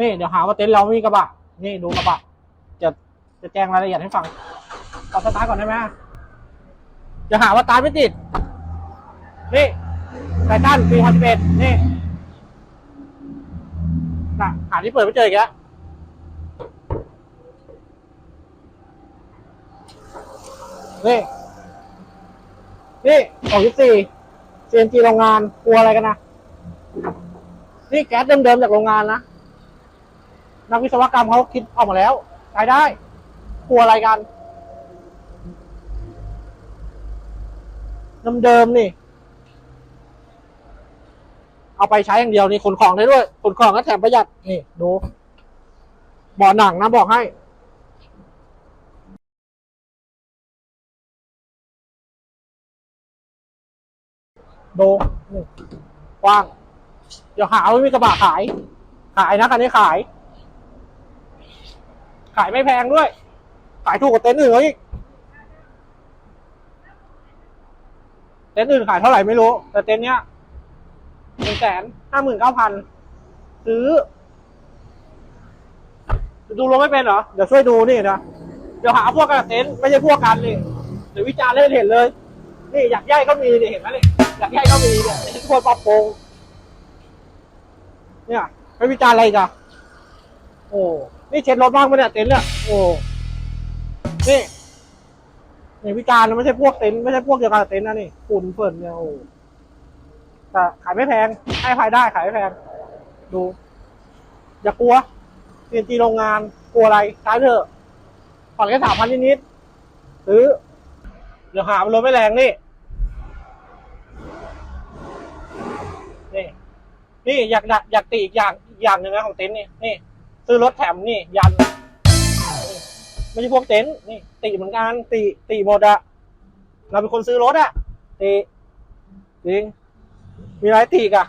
นี่เดี๋ยวหาว่าเต็นท์เราไม่มีกระบะ นี่ดูกระบะ จะจะแจ้งรายละเอียดให้ฟังเอสตาร์ทก่อนได้ไหมจะหาว่าตาร์ทไม่ติด นี่ไททันปีพันเอ็ดนี่น่ะหาที่เปิดไม่เจออีกแล้วนี่ นี่ของยี่สี่ CNG โรงงานกลัวอะไรกันนะ นี่แก๊สเดิมๆจากโรงงานนะ นักวิศวกรรมเขาคิดออกมาแล้วใช้ได้ กลัวอะไรกันเดิมๆนี่ เอาไปใช้อย่างเดียวนี่ขนของได้ด้วยขนของก็แถมประหยัดนี่ดูบาะหนังนะบอกให้ดูนี่กว้าง เดี๋ยวหาว่ามีกระบะขาย ขายนะคันนี้ขาย ขายไม่แพงด้วย ขายถูกกว่าเต็นท์อื่นเขาอีกเต็นท์อื่นขายเท่าไหร่ไม่รู้ แต่เต็นท์เนี้ยหนึ่งแสนห้าหมื่นเก้าพันซื้อ ดูรถไม่เป็นเหรอ เดี๋ยวช่วยดูนี่นะเดี๋ยวหาพวกกันเต็นท์ไม่ใช่พวกกันนี่เดี๋ยววิจารณ์เล่นเห็นเลย นี่อยากย่ายก็มีนี่เห็นไหมนี่อยากย่ายก็มีเนี่ยทุกคนปรับโปรงเนี่ยไปวิจารณ์อะไรกันโอ้ นี่เช็ดรถบ้างไหมเนี่ยเต็นท์เนี่ยโอ้นี่นี่วิจารณ์นะไม่ใช่พวกเต็นท์ไม่ใช่พวกเดียวกันกับเต็นท์นะนี่ฝุ่นเฟิ่นเนี่ยโอ้แต่ขายไม่แพงให้ขายได้ขายไม่แพง ดู อย่ากลัวเรียนจีโรงงานกลัวอะไรใช้เถอะผ่อนแค่สามพันนิดๆซื้อเดี๋ยวหามันรถไม่แรงนี่นี่นี่อยากอยากตีอีกอย่างอีกอย่างหนึ่งนะของเต็นท์นี่นี่ ซื้อรถแถมนี่ยัน ไม่ใช่พวกเต็นท์นี่ ติเหมือนกันติติหมดอะเราเป็นคนซื้อรถอะติจริงมีอะไรติกอะ